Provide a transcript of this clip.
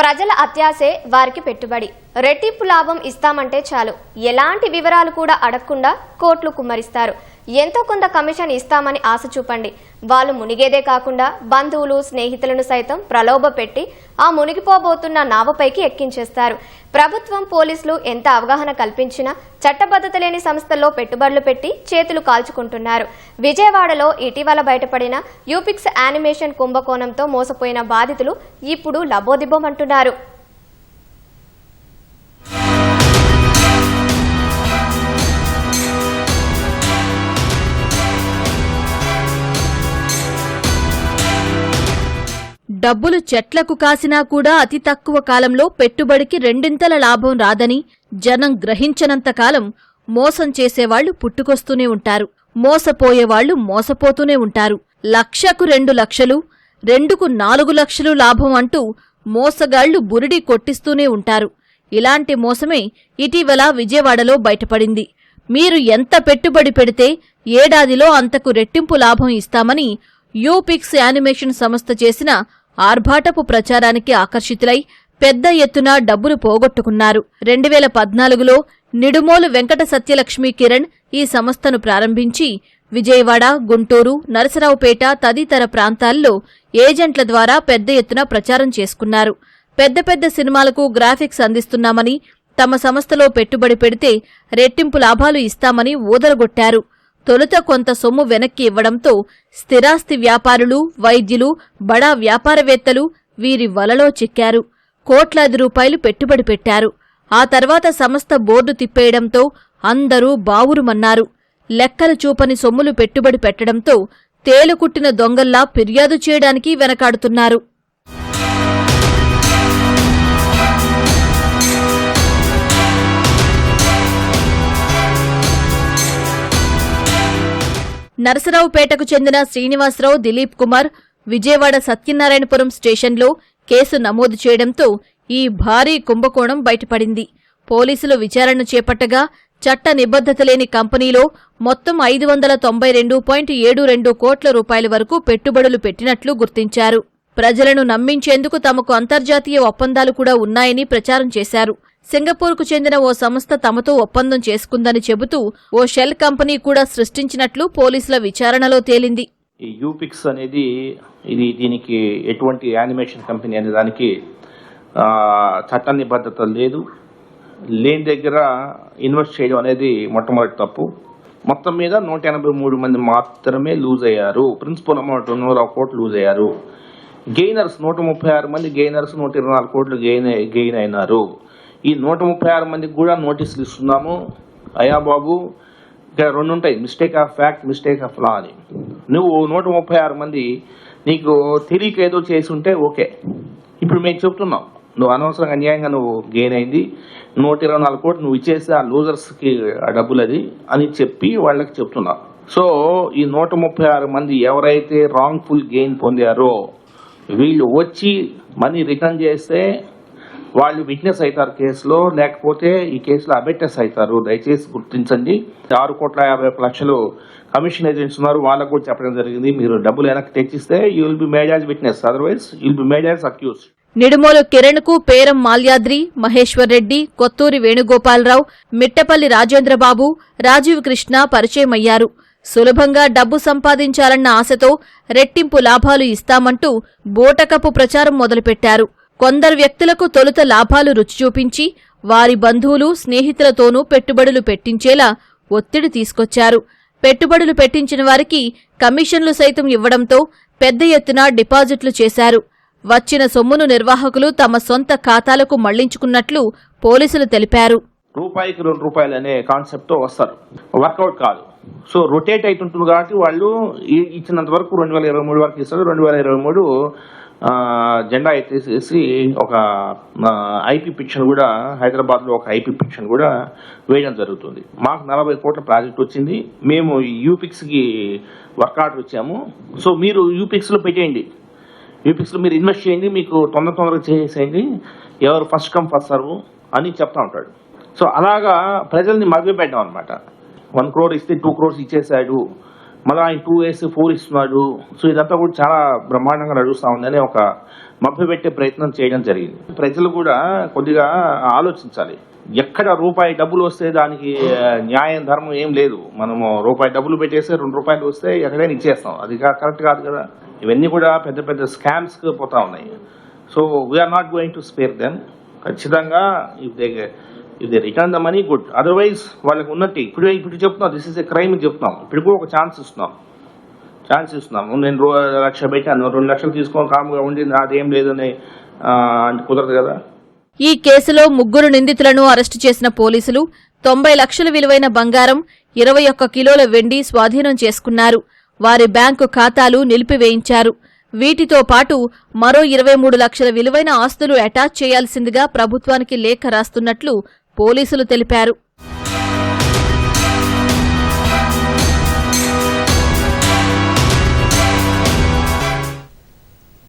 ప్రజల అత్యాసే వారికి పెట్టుబడి. రెట్టింపు లాభం ఇస్తామంటే చాలు. ఎలాంటి వివరాలు కూడా అడగకుండా కోట్లు కుమ్మరిస్తారు. ఎంతో కొంత కమిషన్ ఇస్తామని ఆశ చూపండి. వాళ్ళు మునిగేదే కాకుండా బంధువులు స్నేహితులను సైతం ప్రలోభ పెట్టి ఆ మునిగిపోబోతున్న నావపైకి ఎక్కించేస్తారు. ప్రభుత్వం పోలీసులు ఎంత అవగాహన కల్పించినా చట్టబద్ధత లేని సంస్థల్లో పెట్టుబడులు పెట్టి చేతులు కాల్చుకుంటున్నారు. విజయవాడలో ఇటీవల బయటపడిన యూపిక్స్ యానిమేషన్ కుంభకోణంతో మోసపోయిన బాధితులు ఇప్పుడు లబోదిబోమంటున్నారు. డబ్బులు చెట్లకు కాసినా కూడా అతి తక్కువ కాలంలో పెట్టుబడికి రెండింతల లాభం రాదని జనం గ్రహించనంతకాలం మోసం చేసేవాళ్ళు పుట్టుకొస్తూనే ఉంటారు. మోసపోయేవాళ్ళు మోసపోతూనే ఉంటారు. లక్షకు రెండు లక్షలు రెండుకు నాలుగు లక్షలు లాభం అంటూ మోసగాళ్ళు బురిడి కొట్టిస్తూనే ఉంటారు. ఇలాంటి మోసమే ఇటీవల విజయవాడలో బయటపడింది. మీరు ఎంత పెట్టుబడి పెడితే ఏడాదిలో అంతకు రెట్టింపు లాభం ఇస్తామని యూపిక్స్ యానిమేషన్ సంస్థ చేసిన ఆర్భాటపు ప్రచారానికి ఆకర్షితులై పెద్ద ఎత్తున డబ్బులు పోగొట్టుకున్నారు. రెండు వేల పద్నాలుగులో నిడుమోలు వెంకట సత్యలక్ష్మి కిరణ్ ఈ సంస్థను ప్రారంభించి విజయవాడ గుంటూరు నరసరావుపేట తదితర ప్రాంతాల్లో ఏజెంట్ల ద్వారా పెద్ద ఎత్తున ప్రచారం చేసుకున్నారు. పెద్ద పెద్ద సినిమాలకు గ్రాఫిక్స్ అందిస్తున్నామని తమ సంస్థలో పెట్టుబడి పెడితే రెట్టింపు లాభాలు ఇస్తామని ఊదరగొట్టారు. తొలుత కొంత సొమ్ము వెనక్కి ఇవ్వడంతో స్థిరాస్తి వ్యాపారులు వైద్యులు బడా వ్యాపారవేత్తలు వీరి వలలో చిక్కారు. కోట్లాది రూపాయలు పెట్టుబడి పెట్టారు. ఆ తర్వాత సంస్థ బోర్డు తిప్పేయడంతో అందరూ బావురుమన్నారు. లెక్కలు చూపని సొమ్ములు పెట్టుబడి పెట్టడంతో తేలుకుట్టిన దొంగల్లా ఫిర్యాదు చేయడానికి వెనకాడుతున్నారు. నరసరావుపేటకు చెందిన శ్రీనివాసరావు దిలీప్ కుమార్ విజయవాడ సత్యనారాయణపురం స్టేషన్లో కేసు నమోదు చేయడంతో ఈ భారీ కుంభకోణం బయటపడింది. పోలీసులు విచారణ చేపట్టగా చట్ట నిబద్ధత లేని కంపెనీలో మొత్తం ఐదు వందల తొంభై రెండు పాయింట్ ఏడు రెండు కోట్ల రూపాయల వరకు పెట్టుబడులు పెట్టినట్లు గుర్తించారు. ప్రజలను నమ్మించేందుకు తమకు అంతర్జాతీయ ఒప్పందాలు కూడా ఉన్నాయని ప్రచారం చేశారు. సింగపూర్కు చెందిన ఓ సంస్థ తమతో ఒప్పందం చేసుకుందని చెబుతూ ఓ షెల్ కంపెనీ కూడా సృష్టించినట్లు పోలీసుల విచారణలో తేలింది. ఈ యూపిక్స్ అనేది ఇది దీనికి ఎటువంటి యానిమేషన్ కంపెనీ అనే దానికి చట్ట నిబద్ధత లేదు. లేని దగ్గర ఇన్వెస్ట్ చేయడం అనేది మొట్టమొదటి తప్పు. మొత్తం మీద నూట ఎనభై మూడు మంది మాత్రమే లూజ్ అయ్యారు. ప్రిన్సిపల్ అమౌంట్ నూరు కోట్లు లూజ్ అయ్యారు. గెయినర్స్ నూట ముప్పై ఆరు మంది గెయినర్స్ నూట ఇరవై నాలుగు కోట్లు గెయిన్ గెయిన్ అయినారు. ఈ నూట ముప్పై ఆరు మందికి కూడా నోటీసులు ఇస్తున్నాము. అయ్యా బాబు ఇక్కడ రెండు ఉంటాయి mistake of fact mistake of law అని. నువ్వు నూట ముప్పై ఆరు మంది నీకు తెలియక ఏదో చేసి ఉంటే ఓకే. ఇప్పుడు మేము చెప్తున్నాం. నువ్వు అనవసరంగా అన్యాయంగా నువ్వు గెయిన్ అయింది. నూట ఇరవై నాలుగు కోట్లు నువ్వు ఇచ్చేసి ఆ లూజర్స్కి ఆ డబ్బులు అది అని చెప్పి వాళ్ళకి చెప్తున్నావు సో ఈ నూట ముప్పై ఆరు మంది ఎవరైతే రాంగ్ఫుల్ గెయిన్ పొందారో వీళ్ళు వచ్చి మనీ రిటర్న్ చేస్తే వాళ్ళు విట్నెస్ అవుతారు కేసులో లేకపోతే ఈ కేసులో అబెట్టెస్ అవుతారు. దయచేసి గుర్తించండి. ఆరు కోట్ల యాభై ఒక్క లక్షలు కమిషన్ ఏజెంట్స్ ఉన్నారు. వాళ్ళకు కూడా చెప్పడం జరిగింది. మీరు డబ్బులు వెనక్కి తెచ్చిస్తే you will be made witness otherwise you'll be made as accuse Nidumolu కిరణ్కు Peram Malyadri Maheshwar Reddy Kotturi Venugopala Rao Mittapalli Rajendra Babu Rajiv Krishna పరిచయమయ్యారు. సులభంగా డబ్బు సంపాదించాలన్న ఆశతో రెట్టింపు లాభాలు ఇస్తామంటూ బోటకపు ప్రచారం మొదలుపెట్టారు. కొందరు వ్యక్తులకు తొలుత లాభాలు రుచి చూపించి వారి బంధువులు స్నేహితులతోనూ పెట్టుబడులు పెట్టించేలా ఒత్తిడి తీసుకొచ్చారు. పెట్టుబడులు పెట్టించిన వారికి కమిషన్లు సైతం ఇవ్వడంతో పెద్ద ఎత్తున డిపాజిట్లు చేశారు. వచ్చిన సొమ్మును నిర్వాహకులు తమ సొంత ఖాతాలకు మళ్ళించుకున్నట్లు పోలీసులు తెలిపారు. రూపాయికి రెండు రూపాయలు అనే కాన్సెప్ట్తో వస్తారు. వర్కౌట్ కాదు. సో రొటేట్ అవుతుంటుంది కాబట్టి వాళ్ళు ఇచ్చినంత వరకు రెండు వేల ఇరవై మూడు వరకు ఇస్తారు. రెండు వేల ఇరవై మూడు జెండా ఎత్తేసేసి ఒక ఐపీ పిక్షన్ కూడా హైదరాబాద్లో ఒక ఐపీ పిక్షన్ కూడా వేయడం జరుగుతుంది. మాకు నలభై కోట్ల ప్రాజెక్ట్ వచ్చింది. మేము యూపిక్స్కి వర్క్ ఆర్డర్ ఇచ్చాము. సో మీరు యూపిక్స్లో పెట్టేయండి. యూపిక్స్లో మీరు ఇన్వెస్ట్ చేయండి. మీకు తొందర తొందరగా చేసేయండి. ఎవరు ఫస్ట్ కమ్ ఫస్ట్ సర్వ్ అని చెప్తా ఉంటాడు. సో అలాగా ప్రజల్ని మభ్యపెట్టాం అనమాట వన్ క్రోర్ ఇస్తే టూ క్రోర్స్ ఇచ్చేసాడు మళ్ళీ ఆయన టూ వేసి ఫోర్ ఇస్తున్నాడు సో ఇదంతా కూడా చాలా బ్రహ్మాండంగా నడుస్తూ ఉందని ఒక మభ్యపెట్టే ప్రయత్నం చేయడం జరిగింది. ప్రజలు కూడా కొద్దిగా ఆలోచించాలి. ఎక్కడ రూపాయి డబ్బులు వస్తే దానికి న్యాయం ధర్మం ఏం లేదు. మనము రూపాయి డబ్బులు పెట్టేస్తే రెండు రూపాయలు వస్తే ఎక్కడైనా ఇచ్చేస్తాం. అది కరెక్ట్ కాదు కదా. ఇవన్నీ కూడా పెద్ద పెద్ద స్కామ్స్కి పోతా ఉన్నాయి. So we're not going to spare them ఖచ్చితంగా if they if they return the money good otherwise వాళ్ళకి ఉన్నట్టు ఇప్పుడు ఇప్పుడు చెప్తున్నాం దిస్ ఇస్ ఎ క్రైమ్ చెప్తున్నాం. ఇప్పుడు కూడా ఒక ఛాన్స్ ఇస్తున్నాం. ఛాన్స్ ఇస్తున్నాం. నేను రో- లక్ష పెట్టాను రెండు లక్షలు తీసుకొని కాముగా ఉండి నాదేం లేదని అంటే కుదరదు కదా? ఈ కేసులో ముగ్గురు నిందితులను అరెస్టు చేసిన పోలీసులు తొంభై లక్షల విలువైన బంగారం ఇరవై ఒక్క కిలోల వెండి స్వాధీనం చేసుకున్నారు. వారి బ్యాంకు ఖాతాలు నిలిపివేయించారు. వీటితో పాటు మరో ఇరవై మూడు లక్షల విలువైన ఆస్తులు అటాచ్ చేయాల్సిందిగా ప్రభుత్వానికి లేఖ రాస్తున్నట్లు పోలీసులు తెలిపారు.